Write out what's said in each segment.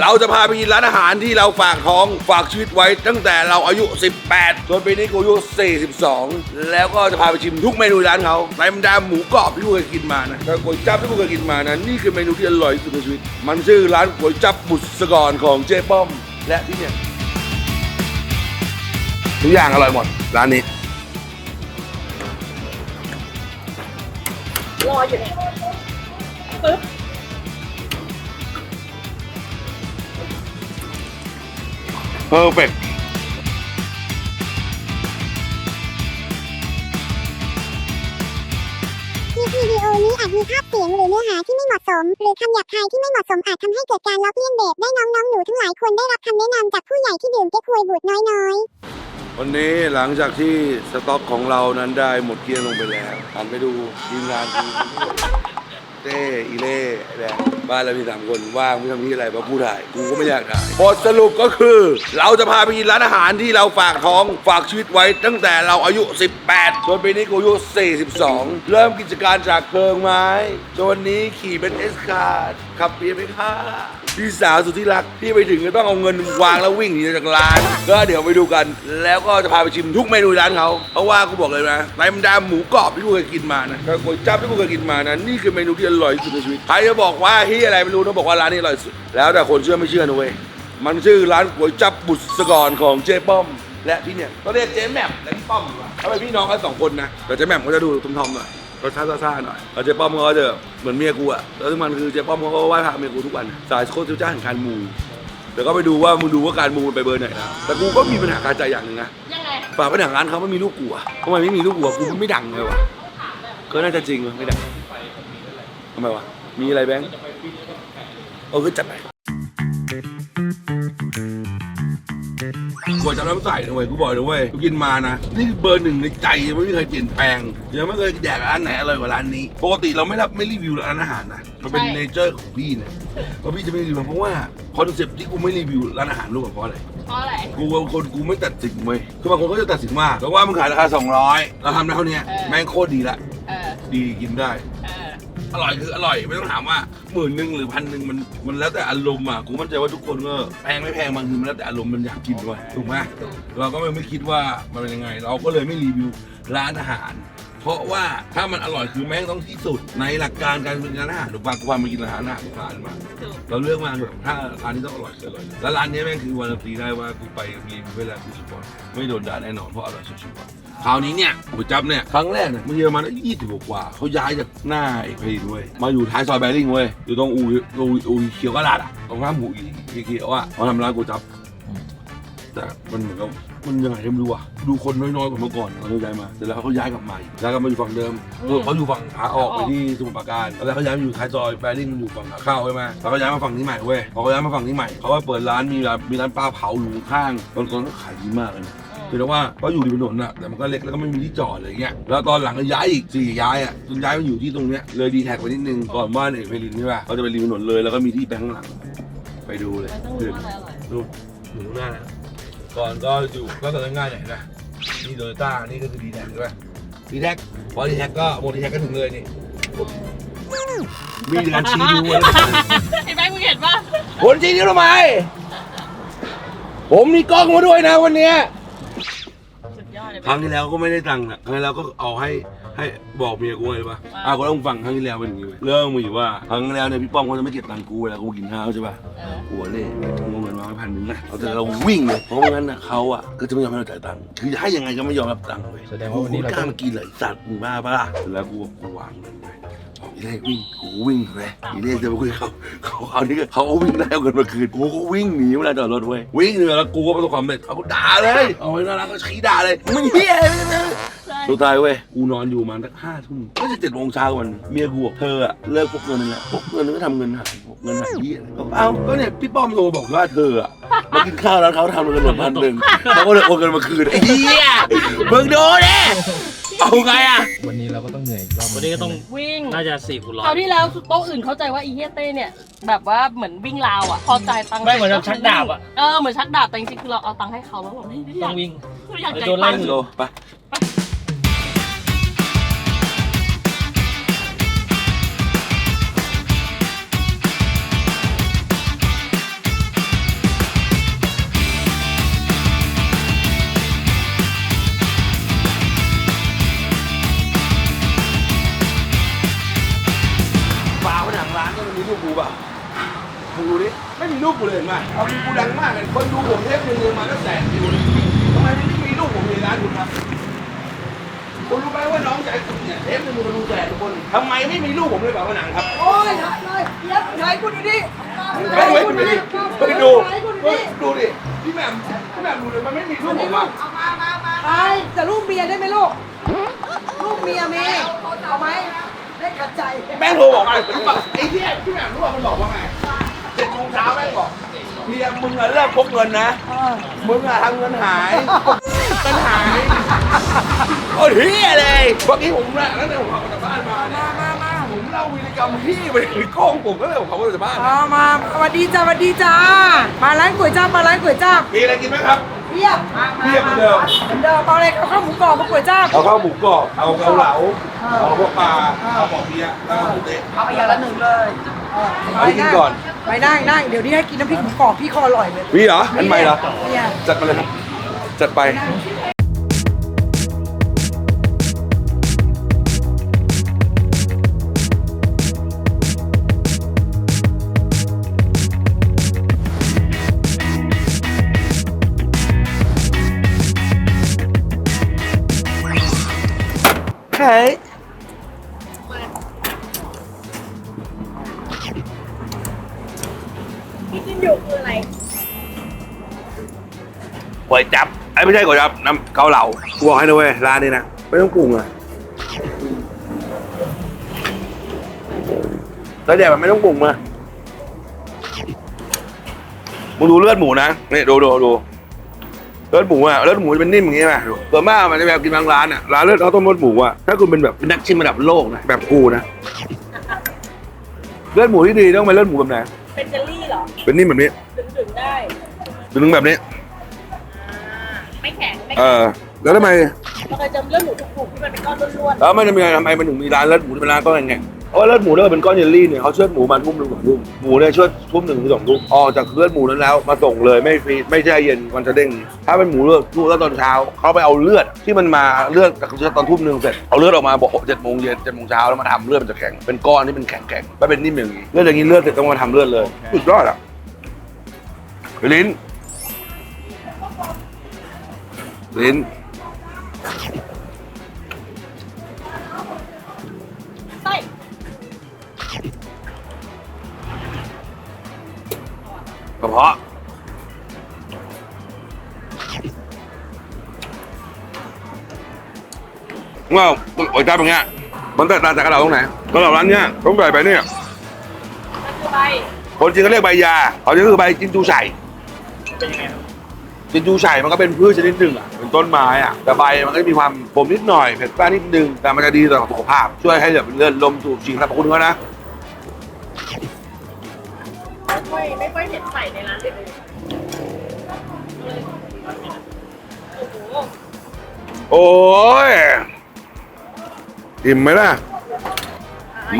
เราจะพาไปกินร้านอาหารที่เราฝากท้องฝากชีวิตไว้ตั้งแต่เราอายุ 18จนปีนี้กูอายุ 42 แล้วก็จะพาไปชิมทุกเมนูร้านเขาในบรรดาหมูกรอบที่กูเคยกินมานะก๋วยจั๊บที่กูเคยกินมานะนี่คือเมนูที่อร่อยที่สุดในชีวิต มันชื่อร้านก๋วยจั๊บบุษกรของเจ๊ป้อม และที่เนี่ยทุกอย่างอร่อยหมดร้านนี้รออยู่เนี่ยปึ๊บ เพอร์เฟกคลิปวิดีโอนี้อาจมีภาพเสียงหรือเนื้อหาที่ไม่เหมาะสม หรือคำหยาบคายที่ไม่เหมาะสมอาจทำให้เกิดการล้อเลียนเด็กได้น้องๆหนูทั้งหลายควรได้รับคำแนะนำจากผู้ใหญ่ที่ดื่มเก๊กฮวยบูดน้อยๆ วันนี้หลังจากที่สต็อกของเรานั้นได้หมดเกลี้ยงลงไปแล้วหันไปดูทีมงานทีม เต้อีเล่ไอแดงบ้านเรามีสามคนว่างไม่ทำที่อะไรมาพูดถ่ายกูก็ไม่อยากถ่ายบทสรุปก็คือ เราจะพาไปกินร้านอาหารที่เราฝากท้องฝากชีวิตไว้ตั้งแต่เราอายุ 18 จนปีนี้กูอายุ 42 เริ่มกิจการจากเพลิงไม้ จนวันนี้ขี่เป็นเอสคาร์ขับเบียร์ไปค่า พี่สาวสุดที่รักที่ไปถึงก็ต้องเอาเงินวางแล้ววิ่งหนีจากร้าน ก็เดี๋ยวไปดูกัน แล้วก็จะพาไปชิมทุกเมนูร้านเขาเพราะว่ากูบอกเลยนะในบรรดาหมูกรอบที่กูเคยกินมานะกับก๋วยจั๊บที่กูเคยกินมานะนี่คือเมนูที่อร่อยที่สุดในชีวิตใครจะบอกว่าที่อะไรไม่รู้ต้องบอกว่าร้านนี้อร่อยสุดแล้วแต่คนเชื่อไม่เชื่อนะเว้ยมันชื่อร้านก๋วยจั๊บบุษกรของเจ๊ป้อมและพี่เนี่ยก็เรียกเจ๊แหม่มและพี่ป้อมดีกว่าเขาเป็นพี่น้องกันสองคนนะแต่เจ๊แหม่มก็จะดูทอมๆหน่อย รสชาติซ่าๆหน่อยแล้วเจ๊ป้อมเขาก็จะเหมือนเมียกูอะแล้วที่มันคือเจ๊ป้อมเขาก็ไหว้พระเมียกูทุกวัน สายโคตรเจ้าแห่งการมูเดี๋ยวก็ไปดูว่ามึงดูว่าการมูมันไปเบอร์ไหนนะแต่กูก็มีปัญหาคาใจอย่างหนึ่งนะยังไงฝากไปหนังร้านเขาไม่มีลูกกูอะทำไมไม่มีลูกกูอะกูไม่ดังเลยวะก็น่าจะจริงวะไม่ดังทำไมวะมีอะไรแบงค์เออก็จัดไป กว่าจะน้ำใส่นะเว้ยกูบอกเลยนะเว้ยกูกินมานะนี่เบอร์หนึ่งในใจยังไม่มีใครเปลี่ยนแปลงยังไม่เคยแดกร้านไหนอร่อยกว่าร้านนี้ปกติเราไม่รับไม่รีวิวร้านอาหารนะมันเป็นใช่ เนเจอร์ของพี่เนี่ยเพราะพี่จะไม่รีวิวเพราะว่าคอนเซ็ปต์ที่กูไม่รีวิวร้านอาหารรู้ป่ะเพราะอะไร เพราะอะไร กูบางคนกูไม่ตัดสินเว้ยคือบางคนก็จะตัดสินว่าแต่ว่ามึงขายราคา 200 เราทำได้เท่านี้เออ แม่งโคตรดีละ เออ ดีกินได้เอร่อยคืออร่อยไม่ต้องถามว่าหมื่นหนึ่งหรือพันหนึ่งมันมันแล้วแต่อารมณ์อะกูมั่นใจว่าทุกคนก็แพงไม่แพงบางทีมันแล้วแต่อารมณ์มันอยากกินว่ะถูกไหมเราก็ไม่ไม่คิดว่ามันเป็นยังไง เราก็เลยไม่รีวิวร้านอาหาร เพราะว่าถ้ามันอร่อยคือแม่งต้องที่สุดในหลักการการเป็นร้านอาหารถูกป่ะกูพามากินร้านอาหารร้านมา เราเลือกมาแบบถ้าร้านนี้ต้องอร่อยคืออร่อยแล้วร้านนี้แม่งคือวันละตีได้ว่ากูไปรีวิวเวลากูสปอนไม่โดนด่าแน่นอนเพราะอร่อยสุดๆ คราวนี้เนี่ยก๋วยจั๊บเนี่ยครั้งแรกเนี่ยมันเยอรมันยี่สิบกว่าเขาย้ายจากหน้าเอกพลินเว้ยมาอยู่ท้ายซอยแบริ่งเว้ยอยู่ตรงอูอูอูเขียวกระดาษอะตรงข้ามหูอีเขียวอะมาทำร้านก๋วยจั๊บแต่มันเหมือนกับมันยังไงก็ไม่รู้อะดูคนน้อยๆกว่าเมื่อก่อนเขาย้ายมาเสร็จแล้วเขาย้ายกลับมาอีกย้ายกลับมาอยู่ฝั่งเดิมเออเขาอยู่ฝั่งขาออกไปที่สมุทรปราการแล้วเขาย้ายมาอยู่ท้ายซอยแบริ่งมันอยู่ฝั่งขาเข้าใช่ไหมแล้วเขาย้ายมาฝั่งนี้ใหม่เว้ยพอเขาย้ายมาฝั่งนี้ใหม่เขาก็เปิดร้านมีร้านมีร้านปลาเผาอยู่ข้างตอนก่อนก็ขายดีมากเลยนะ คือแต่ว่าก็อยู่ริมถนนน่ะแต่มันก็เล็กแล้วก็ไม่มีที่จอดอะไรเงี้ยแล้วตอนหลังก็ย้ายอีกสี่ย้ายอะจนย้ายมาอยู่ที่ตรงเนี้ยเลยดีแท็กไปนิดนึงก่อนบ้านเอกเพลินใช่ป่ะเขาจะไปริมถนนเลยแล้วก็มีที่แบงค์หลัง ไปดูเลยมันต้องรู้ว่าอะไรอร่อยดูหนูหน้านะก่อนก็อยู่ก็เดินง่ายหน่อยนะนี่โดยต้านี่ก็คือดีแท็กใช่ป่ะดีแท็กพอดีแท็กก็โมดีแท็กก็ถึงเลยนี่มีการชี้ดูเลยไอ้แบงค์มึงเห็นปะคนชี้นิ้วทำไมผมมีกล้องมาด้วยนะวันเนี้ย สุดยอดเลย ครั้งที่แล้วก็ไม่ได้ตังค์อะครั้งที่แล้วก็เอาให้ให้บอกเมียกูไงรู้ป่ะอะก็ต้องฟังครั้งที่แล้วเป็นอย่างงี้เว้ยเรื่องมีอยู่ว่าครั้งที่แล้วเนี่ยพี่ป้อมเขาจะไม่เก็บตังค์กูเวลากูกินข้าวใช่ป่ะเออ หัวเล่งเงินมาพันหนึ่งนะเอาแต่เราวิ่งเลยเพราะงั้นน่ะเขาอะก็จะไม่ยอมให้เราจ่ายตังค์คือให้ยังไงก็ไม่ยอมรับตังค์เลยแสดงว่าวันนี้เรากล้ามากินเลยสัตว์มึงบ้าปะล่ะแล้วกูกูวางเงินไป บอกอีเล่วิ่งกูวิ่งเลยอีเล่จะไปคุยเขาเขาเขานี่ก็เขาก็วิ่งได้เอาเงินมาคืนกูก็วิ่งหนีเวลาจอดรถเว้ยวิ่งเหนื่อยแล้วกูก็ประสบความสำเร็จเขาด่าเลยเอาไว้น่ารักก็ชี้ด่าเลยมึงเฮียเนี่ยใช่สุดท้ายเว้ยกูนอนอยู่มาสักห้าทุ่มก็จะเจ็ดโมงเช้าวันเมียกูบอกเธออะเลิกพกเงินนั่นแหละพกเงินก็ทำเงินหายพกเงินหายยี่อะไรก็เอ้าก็เนี่ยพี่ป้อมโทรบอกว่าเธออะมากินข้าวแล้วเขาทำเงินหมดพันหนึ่งเขาก็เลยโอนเงินมาคืนไอ้เหี้ยมึงโดนแน่เอาไงอะวันนี้เราก็ต้องเหนื่อยอีกรอบหวันนี้ก็ต้องวิ่งน่าจะสี่คูณร้อคราวยที่แล้วโต๊ะอื่นเข้าใจว่าอีเฮียเต้เนี่ย แบบว่าเหมือนวิ่งราวอะพอจ่ายตังค์ไม่เหมือนกับชักดาบอะเออเหมือนชักดาบแต่จริงๆคือเราเอาตังค์ให้เขาแล้วเราไม่ได้อต้ยาอกงวิ่งไม่อยากเดี๋จ่ายวโดนไล่ยตังค์ โลไป ทุกคนทำไมไม่มีรูปผมเลยแบบว่าหนังครับโอ้ยไหนไหนเดี๋ยวไหนคุณดูดิไปดูไปดูไปดูไปดูดิพี่แหม่มพี่แหม่มดูเลยมันไม่มีรูปผมอะไปแต่ลูกเมียได้ไหมลูกลูกเมียมีเอาไหมได้ขัดใจแม่งโทรบอกไอ้รู้ป่ะไอ้ที่พี่แหม่มรู้ป่ะมันบอกว่าไงเจ็ดโมงเช้าแม่งบอกเพียมึงอะเลิกพกเงินนะเออมึงอะทำเงินหายเงินหายโอ้ยเฮียเลยเมื่อกี้ผมน่ะตั้งแต่ผมขับมาจากบ้านมาเนี่ย วีรกรรมพี่ไปถึงกล้องผมก็เลยผมขับมาจากบ้านเอามาสวัสดีจ้าสวัสดีจ้า มาร้านก๋วยจั๊บมาร้านก๋วยจั๊บมีอะไรกินไหมครับ เพียบมามาเพียบเหมือนเดิม เหมือนเดิมเอาอะไรเอาข้าวหมูกรอบมาก๋วยจั๊บ เอาข้าวหมูกรอบเอาเกาเหลาเอาพวกปลาเอาปอกเปี๊ยะแล้วก็หมูเต๊ะเอาไปอย่างละหนึ่งเลยเออเอาไปกินก่อนไปนั่งนั่งเดี๋ยวนี้ให้กินน้ำพริกหมูกรอบพี่คออร่อยเลยมีเหรออันใหม่เหรอเนี่ยจัดมาเลยครับจัดไป เฮ้ยที่กินอยู่คืออะไรก๋วยจับไอ้ไม่ใช่ก๋วยจับน้ำเกาเหลากูบอกให้นะเว้ยร้านนี้นะไม่ต้องปรุงอะแล้วเดี๋ยวมันไม่ต้องปรุงมามึงดูเลือดหมูนะนี่ดูดูดู เลือดหมูอะเลือดหมูจะเป็นนิ่มอย่างงี้ไหมดูส่วนมากมันจะแบบกินบางร้านอะร้านเลือดเขาต้มเลือดหมูอะถ้าคุณเป็นแบบเป็นนักชิมระดับโลกนะแบบกูนะเลือดหมูที่ดีต้องเป็นเลือดหมูแบบไหนเป็นเจลลี่เหรอเป็นนิ่มแบบนี้ดึงๆได้ดึงแบบนี้ไม่แข็งไม่เออแล้วทำไมเราเคยเจอเลือดหมูถูกๆที่มันเป็นก้อนล้วนแล้วมันจะมีทำไมมันถึงมีร้านเลือดหมูที่เป็นร้านก้อนไง เพราะว่าเลือดหมูถ้าเกิดเป็นก้อนเยลลี่เนี่ยเขาเชือดหมูมาทุ่มหนึ่งสองทุ่มหมูเนี่ยเชือดทุ่มหนึ่งถึงสองทุ่มออกจากเลือดหมูนั้นแล้วมาส่งเลยไม่ฟรีไม่แช่เย็นมันจะเด้งถ้าเป็นหมูเลือดลูกแล้วตอนเช้าเขาไปเอาเลือดที่มันมาเลือดจากเชือดตอนทุ่มหนึ่งเสร็จเอาเลือดออกมาบอกเจ็ดโมงเย็นเจ็ดโมงเช้าแล้วมาทำเลือดมันจะแข็งเป็นก้อนที่เป็นแข็งแข็งไม่เป็นนิ่มอย่างนี้เลือดอย่างนี้เลือดเสร็จต้องมาทำเลือดเลยสุดยอดอะลิ้นลิ้น ระเพาะว้าวก๋วยจั๊บอย่างเงี้ยมันแตกต่างจากกระเหล่าตรงไหนกระเหล่าร้านเนี้ยต้องใส่ไปเนี่ยมันคือใบคนจีนก็เรียกใบยาเขาจะคือใบจินจูไฉ่จินจูไฉ่มันก็เป็นพืชชนิดหนึ่งอะเป็นต้นไม้อะแต่ใบมันก็จะมีความผมนิดหน่อยเผ็ดแป้นิดนึงแต่มันจะดีต่อสุขภาพ ช่วยให้แบบเลือดลมสูบฉีดสรรพคุณเขานะ ไม่ค่อยไม่ค่อยเห็นใส่ในร้านอื่นโอ้โหโอ้ยอิ่มไหมล่ะ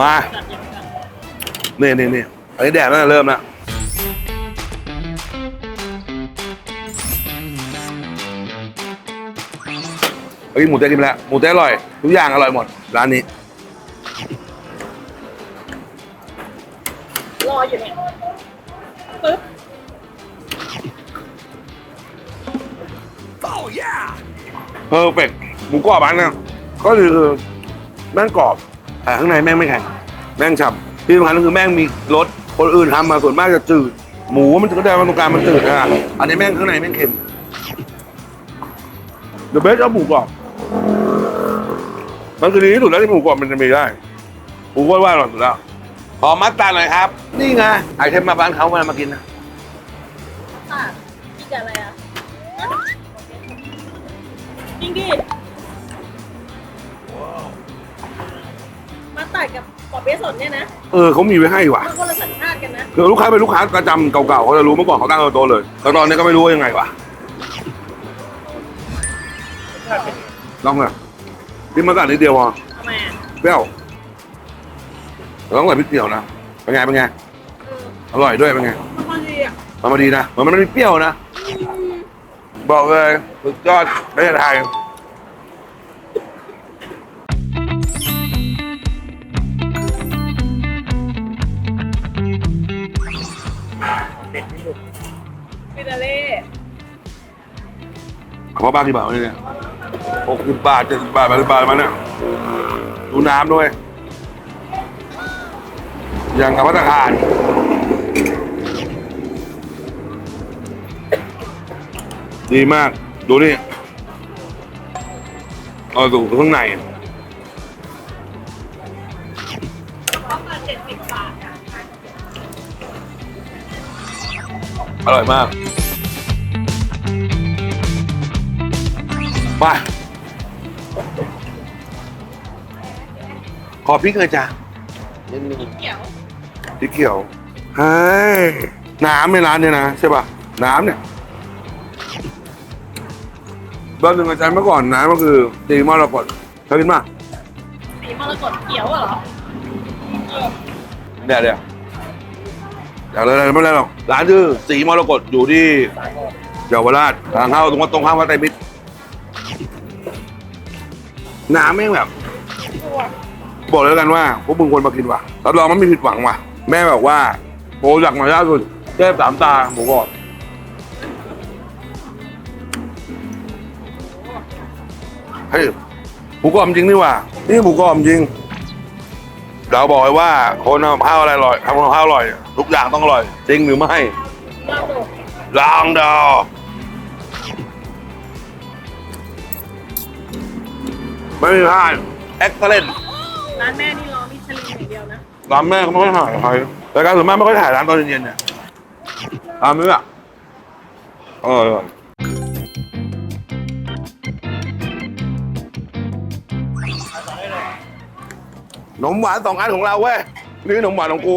มา นี่นี่นี่อันนี้แดดแล้วนะเริ่มแล้วเฮ้หมูเต๊ะกินไปแล้วหมูเต๊ะอร่อย ทุกอย่างอร่อยหมด ร้านนี้ เพอร์เฟกหมูกรอบอันน่ะก็คือแม่งกรอบแต่ข้างในแม่งไม่แข็งแม่งฉ่ำที่สำคัญก็คือแม่งมีรสคนอื่นทำมาส่วนมากจะจืด หมูมันจะได้มาตรงกลางมันจืดนะอันนี้แม่งข้างในแม่งเค็มเดอะเบสเอาหมูกรอบมันคือดีที่สุดแล้วที่หมูกรอบมันจะมีได้หมูกรอบว่าอร่อยสุดแล้วขอมัดตาหน่อยครับ นี่ไงไอเทมมาบ้านเขาเลามากินนะค่ะกินกับอะไรอะ ริงดิมาตัดกับปอเปี๊ยะสดเนี่ยนะเออเขามีไว้ให้ว่ะมันคนละสัญชาติกันนะคือลูกค้าเป็นลูกค้าประจำเก่าๆเขาจะรู้เมื่อก่อนเขาตั้งโตะเลยแต่ตอนนี้ก็ไม่รู้ว่ายังไงวะลองเลยกินมาก่อนนิดเดียวพอทำไมอะเปรี้ยวต้องใส่พริกเดียวนะเป็นไงเป็นไงเอออร่อยด้วยเป็นไงมันพอดีอะมันมาดีนะมันไม่เปรี้ยวนะ บอกเลยสุดยอดประเทศไทยฟินาเล่กระเพาะปลากี่บาทวะเนี่ยหกสิบบาทเจ็ดสิบบาทแปดสิบบาทมันเนี่ยดูน้ำด้วยอย่างกับพัตตาคาร ดีมาก ดูนี่เอาดูข้างในอร่อยมาก ไป ขอพริกเลยจ้ะเขียวพริกเขียวเฮ้ยน้ำในร้านเนี่ยนะ ใช่ป่ะ น้ำเนี่ย ตอนหนึ่งอาจารย์เมื่อก่อนน้ำก็คือดีมากเราก่อนเคยกินมากสีมรกตเขียวอะเหรอเดี๋ยวเดี๋ยวอยากเลยอะไรไม่เป็นไรหรอกร้านชื่อสีมรกตอยู่ที่เยาวราชทางเข้าตรงวัดตรงข้ามวัดไตรมิตรน้ำแม่งแบบบอกเลยแล้วกันว่าพวกมึงควรมากินว่ะรับรองมันไม่ผิดหวังว่ะ แม่บอกว่าโปรจากมาล่าสุดเทพสามตาหมูกรอบ เฮ้ยหมูกรอบจริงนี่ว่ะนี่หมูกรอบจริงเราบอกไว้ว่าคนทำข้าวอะไรอร่อยทำกับข้าวอร่อย ทุกอย่างต้องอร่อย จริงหรือไม่ลองดูไม่มีพลาดเอ็กซ์เลนร้านแม่นี่รอมิชลินอย่างเดียวนะร้านแม่เขาไม่ค่อยถ่ายใครรายการส่วนมากไม่ค่อยถ่ายร้านตอนเย็นๆเนี่ยร้านนี้อะอร่อย นมหวานสองอันของเราเว้ยนี่ขนมหวานของกู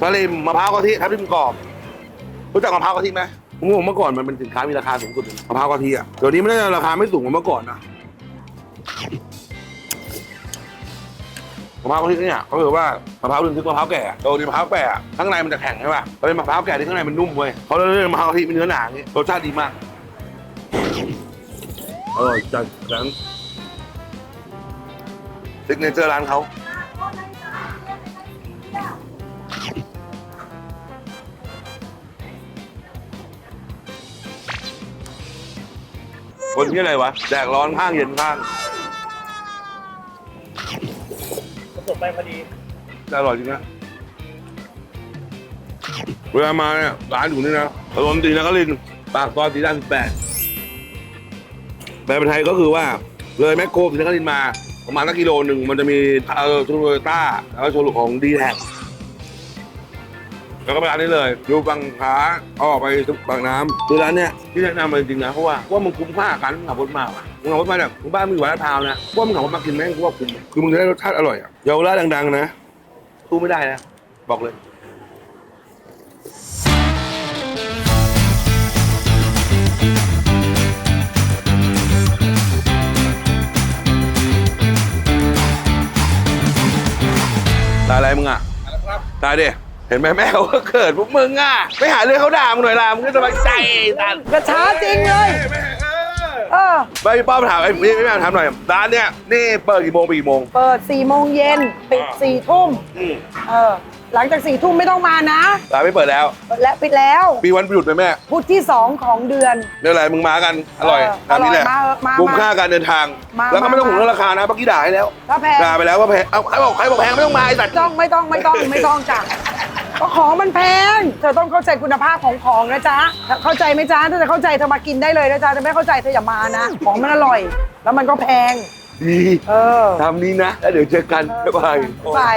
สลิมมะพร้าวกะทิทับทิมกรอบรู้จักมะพร้าวกะทิไหมผมบอกเมื่อก่อนมันเป็นสินค้ามีราคาสูงสุดมะพร้าวกะทิอะเดี๋ยวนี้ไม่ได้ราคาไม่สูงเหมือนเมื่อก่อนนะมะพร้าวกะทิเนี่ยเขาบอกว่ามะพร้าวดึงทึกมะพร้าวแก่โดนมะพร้าวแก่อะข้างในมันจะแข็งใช่ป่ะพอเป็นมะพร้าวแก่ที่ข้างในมันนุ่มเว้ยเขาเลยเรียกมะพร้าวกะทิเป็นเนื้อหนาอย่างงี้รสชาติดีมากอร่อยจัดแข็งซิกเนเจอร์ร้านเขา คนที่อะไรวะแดกร้อนข้างเย็นข้างผสมไปพอดีแต่อร่อยจริงนะเวลามาเนี่ยร้านอยู่นี่นะถนนตีนครินทร์ปากซอยสีด้านสิบแปดแปลเป็นไทยก็คือว่า เลยแมคโครสีนครินทร์มา ประมาณสักกิโลหนึ่งมันจะมีเออโชลูต้าแล้วก็โชลูของดีแท็ก แล้วก็ไปร้านนี้เลยอยู่บางขาเอาออกไปบางน้ำคือร้านเนี้ยที่แนะนำมาจริงๆนะเพราะว่าว่ามึงคุ้มค่ากับการขับรถมาว่ะมึงขับรถมาแบบมึงบ้านมึงอยู่วัดพร้าวนะว่ามึงขับรถมากินแม่งกูว่าคุ้มคือมึงจะได้รสชาติอร่อยอะเยาวราชดังๆนะสู้ไม่ได้นะบอกเลยตายอะไรมึงอะตายดิ เห็นไหมแม่เขาก็เกิดพวกมึงอะไม่หาเรื่องเขาด่ามึงหน่อยล่ะมึงก็สบายใจตันกระช้าจริงเลยเออไม่พี่ป้อมถามไอ้นี่พี่แม่ถามหน่อยร้านเนี้ยนี่เปิดกี่โมงปิดกี่โมง เปิด4ี่โมงเย็นปิด4ี่ทุ่มอืม เออหลังจาก4ี่ทุ่มไม่ต้องมานะ ร้านไม่เปิดแล้ว และปิดแล้วมีวันหยุดไหมแม่พุธที่ 2 ของเดือน ไม่เป็นไรมึงมากันอร่อยเออตามนี้แหละอร่อยมามาคุ้มค่าการเดินทาง มาแล้วก็ไม่ต้องมา ห่วงเรื่องราคานะเมื่อกี้ด่าให้แล้วถ้าแพงด่าไปแล้วว่าแพงเอาใครบอกใครบอกแพงไม่ต้องมาไอ้สัตว์ ต้องไม่ต้องไม่ต้องไม่ต้องจ้ะ ก็ของมันแพง เธอต้องเข้าใจคุณภาพของของนะจ๊ะ เข้าใจไหมจ๊ะ ถ้าจะเข้าใจเธอมากินได้เลยนะจ๊ะถ้าไม่เข้าใจเธออย่ามานะ ของมันอร่อย แล้วมันก็แพง ดีเออ ทำนี้นะแล้วเดี๋ยวเจอกันบ๊ายบาย บาย